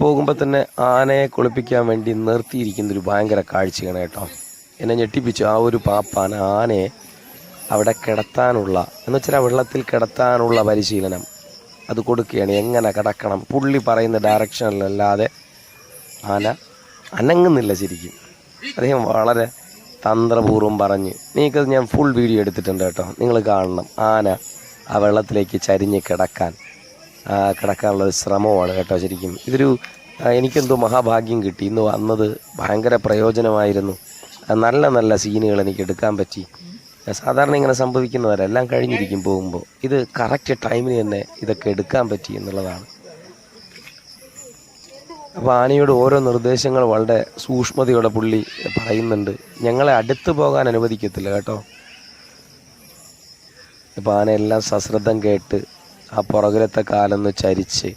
പോകുമ്പോൾ തന്നെ ആനയെ കുളിപ്പിക്കാൻ വേണ്ടി നിർത്തിയിരിക്കുന്ന ഒരു ഭയങ്കര കാഴ്ചയാണ് കേട്ടോ. എന്നെ ഞെട്ടിപ്പിച്ചു. ആ ഒരു പാപ്പാൻ ആനയെ അവിടെ കിടത്താനുള്ള എന്ന് വെച്ചാൽ വെള്ളത്തിൽ കിടത്താനുള്ള പരിശീലനം അത് കൊടുക്കുകയാണ്. എങ്ങനെ കിടക്കണം? പുള്ളി പറയുന്ന ഡയറക്ഷനിലല്ലാതെ ആന അനങ്ങുന്നില്ല ശരിക്കും. അദ്ദേഹം വളരെ തന്ത്രപൂർവം പറഞ്ഞ് നിങ്ങൾക്കത് ഞാൻ ഫുൾ വീഡിയോ എടുത്തിട്ടുണ്ട് കേട്ടോ. നിങ്ങൾ കാണണം. ആന ആ വെള്ളത്തിലേക്ക് ചരിഞ്ഞ് കിടക്കാൻ. കിടക്കാനുള്ള ഒരു ശ്രമമാണ് കേട്ടോ ശരിക്കും. ഇതൊരു എനിക്കെന്തോ മഹാഭാഗ്യം കിട്ടി. ഇന്ന് വന്നത് ഭയങ്കര പ്രയോജനമായിരുന്നു. നല്ല നല്ല സീനുകൾ എനിക്ക് എടുക്കാൻ പറ്റി. സാധാരണ ഇങ്ങനെ സംഭവിക്കുന്നവരെല്ലാം കഴിഞ്ഞിരിക്കും പോകുമ്പോൾ. ഇത് കറക്റ്റ് ടൈമിന് തന്നെ ഇതൊക്കെ എടുക്കാൻ പറ്റി എന്നുള്ളതാണ്. അപ്പോൾ ആനയുടെ ഓരോ നിർദ്ദേശങ്ങൾ വളരെ സൂക്ഷ്മതയോടെ പുള്ളി പറയുന്നുണ്ട്. ഞങ്ങളെ അടുത്ത് പോകാൻ അനുവദിക്കത്തില്ല കേട്ടോ. ഇപ്പോൾ ആന എല്ലാം സശ്രദ്ധം കേട്ട് ആ പുറകിലത്തെ കാലൊന്ന് ചരിച്ച്.